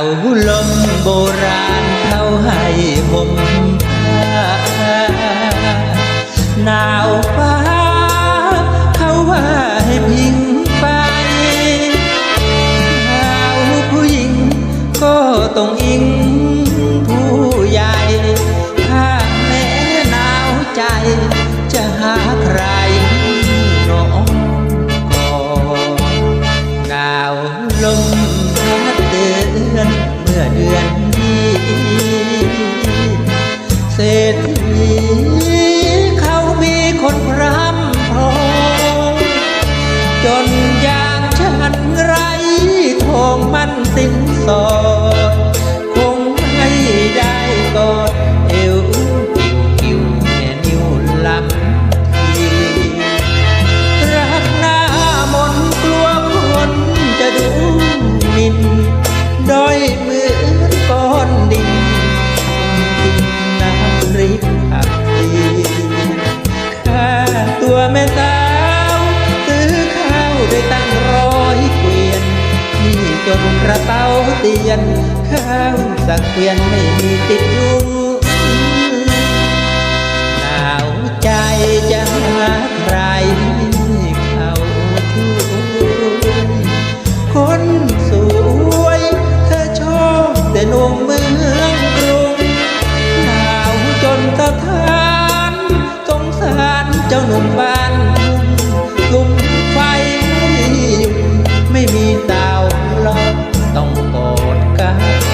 าลมโบราณเขาให้ห่มผ้าหนาวฟ้าเขาว่าให้พิงไปหนาวผู้หญิงก็ต้องอิงผู้ใหญ่ถ้าแม้หนาวใจจะหาใคร นอย่างฉันไรทองมันสินสอดคงไม่ได้ก่อน จนกระเป๋าเตียน ข้าวสักเกวียนไม่มีติดยุงหนาวใจจะหาใครเข้าช่วยคนสวยเธอชอบแต่นุ่มเมืองกรุงหนาวจนสะท้านสงสารเจ้าหนุ่มบ้า ต้องโกรธกัน